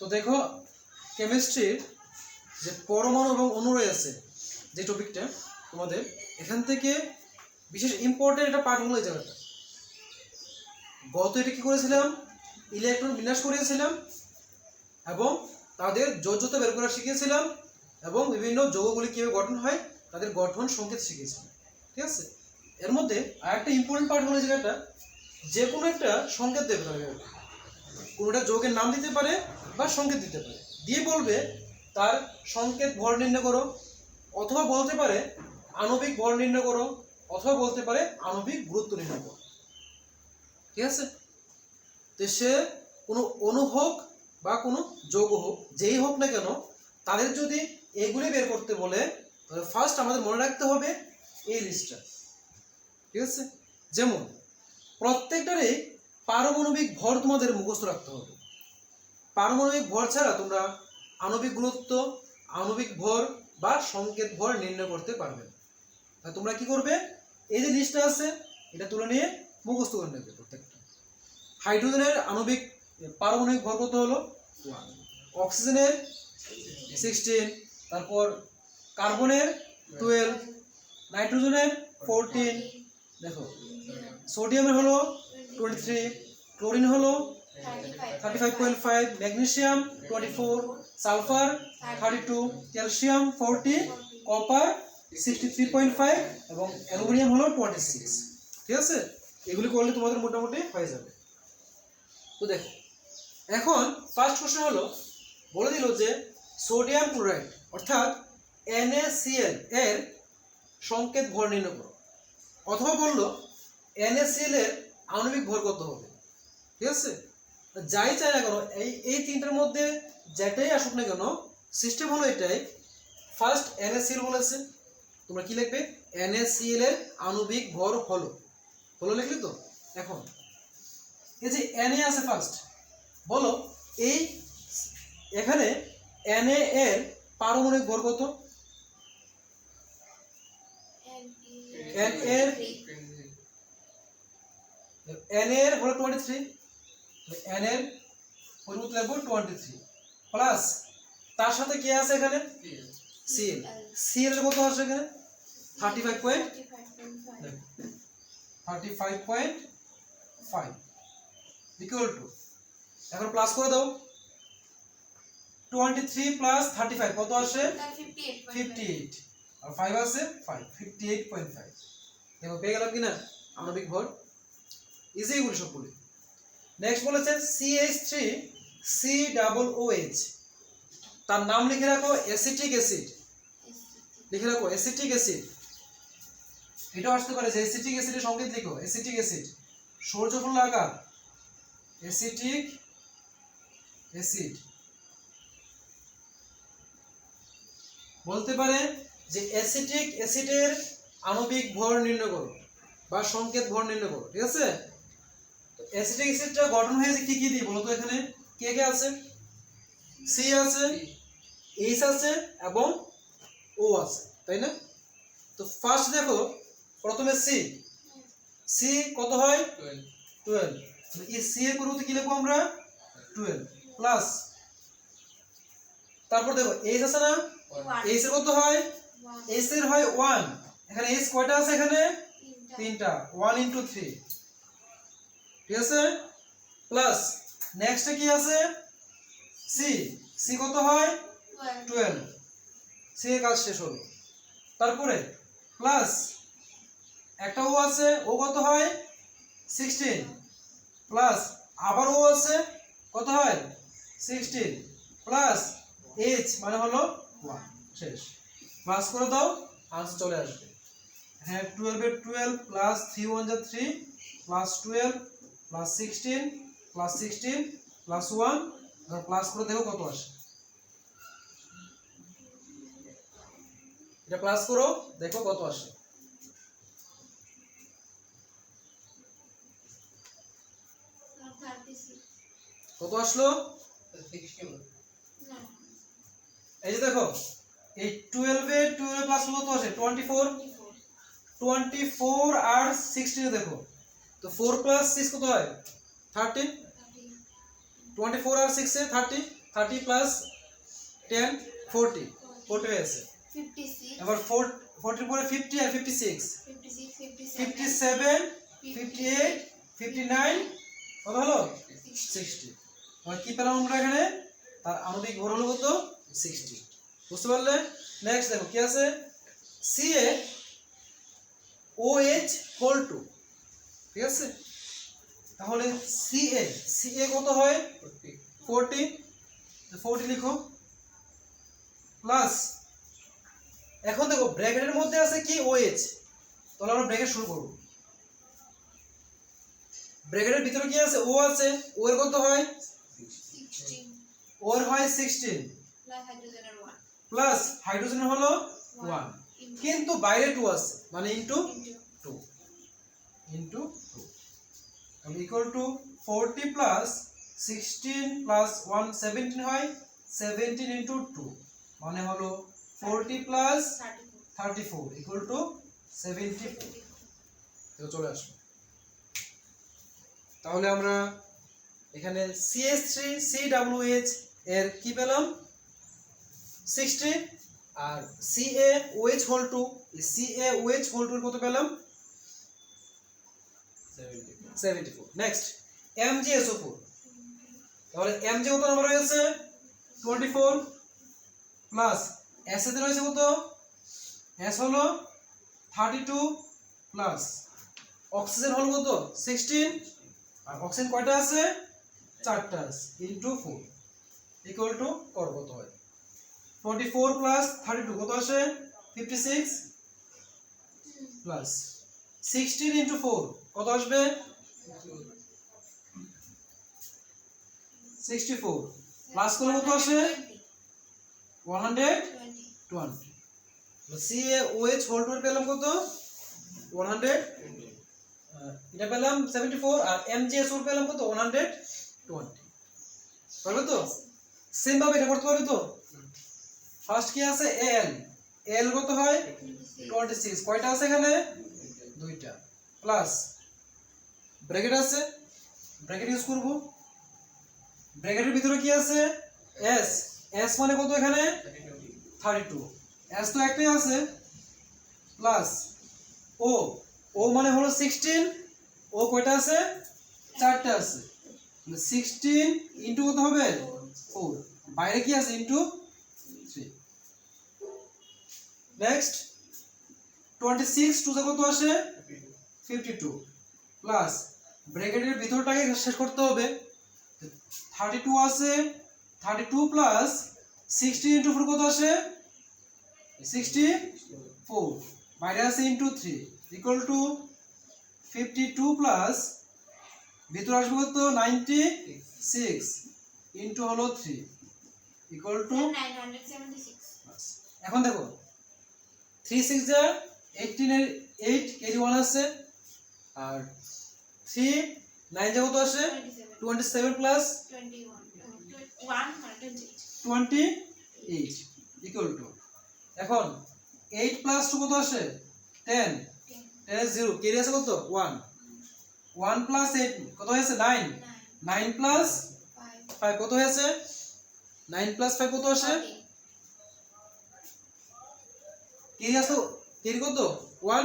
তো দেখো কেমিস্ট্রির যে পরমাণু এবং অণু রয়েছে যে টপিকটা তোমাদের, এখান থেকে বিশেষ ইম্পর্টেন্ট একটা পার্ট হলো এই জায়গাটা। গত এটা কি করেছিলাম? ইলেকট্রন বিন্যাস করিয়েছিলাম এবং তাদের যোজ্যতা বের করা শিখিয়েছিলাম এবং বিভিন্ন যৌগগুলি কীভাবে গঠন হয়, তাদের গঠন সংকেত শিখিয়েছিলাম। ঠিক আছে? এর মধ্যে আর একটা ইম্পর্টেন্ট পার্ট হলো জায়গাটা, যে কোনো একটা সংকেত দেবে তাদের কোনোটা যৌগের নাম দিতে পারে বা সংকেত দিতে পারে। দিয়ে বলবে, তার সংকেত ভর নির্ণয় করো, অথবা বলতে পারে, আণবিক ভর নির্ণয় করো, অথবা বলতে পারে, আণবিক গুরুত্ব নির্ণয় করো। ঠিক আছে? তো সে কোনো অণু হোক বা কোনো যৌগ হোক, যেই হোক না কেন, তাদের যদি এগুলি বের করতে বলে, তাহলে ফার্স্ট আমাদের মনে রাখতে হবে এই লিস্টটা ঠিক আছে? যেমন, প্রত্যেকটারই পারমাণবিক ভর তোমাদের মুখস্থ রাখতে হবে। পারমাণবিক ভর ছাড়া তোমরা আণবিক গুরুত্ব, আণবিক ভর বা সংকেত ভর নির্ণয় করতে পারবে। তাই তোমরা কি করবে? এই যে লিস্টটা আছে, এটা তুলে নিয়ে মুখস্থ করে নেবে প্রত্যেকটা। হাইড্রোজেনের আণবিক পারমাণবিক ভর কত হলো? ওয়ান অক্সিজেনের সিক্সটিন তারপর কার্বনের টুয়েলভ নাইট্রোজেনের ফোরটিন দেখো, সোডিয়ামের হলো টোয়েন্টি থ্রি ক্লোরিন হলো thirty five point five magnesium twenty four sulphur thirty two calcium forty copper sixty three point five এবং অ্যালুমিনিয়াম হলো টোয়েন্টি সিক্স ঠিক আছে? এগুলি করলে তোমাদের মোটামুটি হয়ে যাবে। তো দেখো, এখন ফার্স্ট কোশ্চেন হলো, বলে দিল যে সোডিয়াম ক্লোরাইড অর্থাৎ NaCl এর সংকেত ভর নির্ণয় করো। অথবা বলল NaCl এর আণবিক ভর কত হবে? ঠিক আছে? যাই চাই না কেন এই এই তিনটার মধ্যে যেটাই আসুক না কেন সিস্টেম হলো এটাই। ফার্স্ট NaCl বলেছে। তোমরা কি লিখবে? NaCl এর আণবিক ভর হলো। হলো লিখলি তো? এখন এই যে Na আছে ফার্স্ট বলো এই এখানে Na এর পারমাণবিক ভর কত? এন এর N এর হলো টোয়েন্টি থ্রি N এর পরিবর্তে লিখব টোয়েন্টি থ্রি প্লাস তার সাথে কে আছে এখানে? সিএল সিএল কত আছে এখানে? Thirty five point thirty five point five equal to এখন প্লাস করে দাও। Twenty three plus thirty five কত আসে? ফিফটি এইট আর ফাইভ আছে? Five fifty eight point five দেখো, পেয়ে গেলাম কিনা? আণবিক ভর ইজি এগুলি সবগুলি নেক্সট বলেছে CH three C double O H তার নাম লিখে রাখো অ্যাসিটিক অ্যাসিড লিখে রাখো অ্যাসিটিক অ্যাসিড এটাও আসতে পারে, যে অ্যাসিটিক অ্যাসিডের সংকেত লিখো অ্যাসিটিক অ্যাসিড সূর্যফুল আকার। অ্যাসিটিক অ্যাসিড বলতে পারে যে অ্যাসিটিক অ্যাসিডের আণবিক ভর নির্ণয় করো, বা সংকেত ভর নির্ণয় করো, ঠিক আছে? অ্যাসিটিক অ্যাসিডটা গঠন হয়েছে কি কি দিয়ে বলো তো এখানে? কে কে আছে? সি আছে এইচ আছে এবং ও আছে তাই না? তো ফার্স্ট দেখো প্রথমে সি সি কত হয়? টুয়েলভ এই সি এর পরিবর্তে কি লিখব আমরা? টুয়েলভ প্লাস তারপর দেখো এইচ আছে না? এইচ এর কত হয়? এইচ এর হয় ওয়ান এখানে এইচ কয়টা আছে এখানে? তিনটা। ওয়ান ইন্টু থ্রি ঠিক আছে? প্লাস নেক্সটে কি আছে? সি সি কত হয়? টুয়েলভ সি এর কাজ শেষ হলো। তারপরে প্লাস একটা ও আছে ও কত হয়? সিক্সটিন প্লাস আবার ও আছে কত হয়? সিক্সটিন প্লাস এইচ মানে হলো ওয়ান শেষ। প্লাস করে দাও আনসার চলে আসবে। হ্যাঁ টুয়েলভের টুয়েলভ প্লাস থ্রি ওয়ান যা three plus twelve plus sixteen plus sixteen plus one plus করে দেখো কত আসে। এটা প্লাস করো, দেখো কত আসে। কত আসলো? এই যে দেখো, এই টুয়েলভে টুয়েলভ প্লাস কত আসে? টোয়েন্টি ফোর টোয়েন্টি ফোর আর সিক্সটিনে দেখো। তো ফোর প্লাস সিক্স কত হয়? থার্টিন টোয়েন্টি ফোর আর সিক্সে thirty thirty plus ten forty forty হয়েছে এবার ফোর ফোরটির পরে ফিফটি আর fifty six fifty seven fifty eight fifty nine কত হলো? সিক্সটি মানে কি পেলাম আমরা এখানে? তার আণবিক ভর হলো কত? সিক্সটি বুঝতে পারলে? নেক্সট দেখো কি আছে? C A O H whole two ঠিক আছে? তাহলে সি এ সি এ কত হয়? ফোরটি ফোরটি লিখো। প্লাস এখন দেখো ব্র্যাকেটের মধ্যে আছে কি? ও এইচ তাহলে আমরা ব্র্যাকেট শুরু করব। ব্র্যাকেটের ভিতরে কি আছে? ও আছে। ও এর কত হয়? সিক্সটিন ও এর হয় সিক্সটিন প্লাস হাইড্রোজেন হলো ওয়ান কিন্তু বাইরে টু আছে। মানে ইন্টু টু ইন্টু টু তাহলে equal to forty plus sixteen plus one seventeen হয় সেভেন্টিন ইন্টু টু মানে হলো forty plus thirty four equal to seventy four চলে আসবে তাহলে আমরা এখানে CS three C W H এর কি পেলাম? Sixty R C A OH whole two C A OH whole two কত পেলাম? Seventy four next M G S O four তাহলে এম জি কত নাম্বার রয়েছে টোয়েন্টি ফোর প্লাস এস রয়েছে কত? এস হলো থার্টি টু প্লাস অক্সিজেন হলো কত? সিক্সটিন আর অক্সিজেন কয়টা আছে? চারটা আছে। ইন্টু ফোর ইকুয়াল টু কর কত হয়? Twenty four plus thirty two কত আসে? Fifty six plus sixteen into four কত আসবে? সিক্সটি ফোর প্লাস করলে কত আসে? One hundred twenty twenty C A OH whole two পেলাম কত? ওয়ান হান্ড্রেড এটা পেলাম সেভেন্টি ফোর আর এম জি এস ওর পেলাম কত? ওয়ান হান্ড্রেড টোয়েন্টি পারবে তো? সেম ভাবে এটা করতে পারবে তো? ফার্স্ট কি আছে? এল এল কত হয়? টোয়েন্টি সিক্স কয়টা আছে এখানে? দুইটা. প্লাস ব্র্যাকেট আছে? ব্র্যাকেট ইউজ করব। ব্র্যাকেটের ভিতরে কি আছে? এস এস মানে কত এখানে? থার্টি টু এস তো একটাই আছে। প্লাস ও ও মানে হলো সিক্সটিন ও কয়টা আছে? চারটা আছে। সিক্সটিন ইন্টু কত হবে? ফোর বাইরে কি আছে? Into next twenty six two কত আসে? ফিফটি টু প্লাস ব্র্যাকেটের ভিতরটাকে শেষ করতে হবে। থার্টি টু আছে thirty two plus sixty into four কত আসে? সিক্সটি ফোর আছে into three equal to fifty two plus ভিতরে আসবে কত? নাইনটি সিক্স ইন্টু হলো থ্রি ইকুয়াল টু এখন দেখো থ্রি সিক্স যা এইটিনের এইট কেজি ওয়ান আছে। আর থ্রি নাইন যা কত আসে? Twenty seven plus twenty eight equal to এখন এইট প্লাস টু কত আসে? টেন টেন জিরো কেরি আছে কত? ওয়ান ওয়ান প্লাস এইট কত হয়েছে নাইন নাইন প্লাস ফাইভ কত হয়েছে নাইন প্লাস ফাইভ কত আসে? কেরি আছে কেরি কত? ওয়ান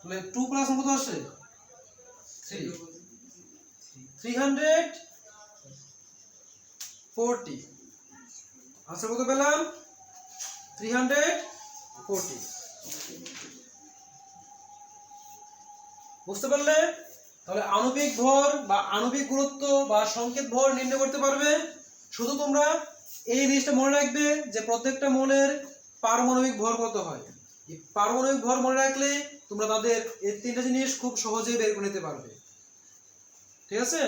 তাহলে টু প্লাস কত আসে? থ্রি থ্রি পেলাম? থ্রি বুঝতে পারলে? তাহলে আণবিক ভর বা আণবিক গুরুত্ব বা সংকেত ভর নির্ণয় করতে পারবে। শুধু তোমরা এই জিনিসটা মনে রাখবে যে প্রত্যেকটা মৌলের পারমাণবিক ভর কত হয়। পারমাণবিক ভর মনে রাখলে তোমরা তাদের এই তিনটা জিনিস খুব সহজেই বের করে নিতে পারবে। ঠিক আছে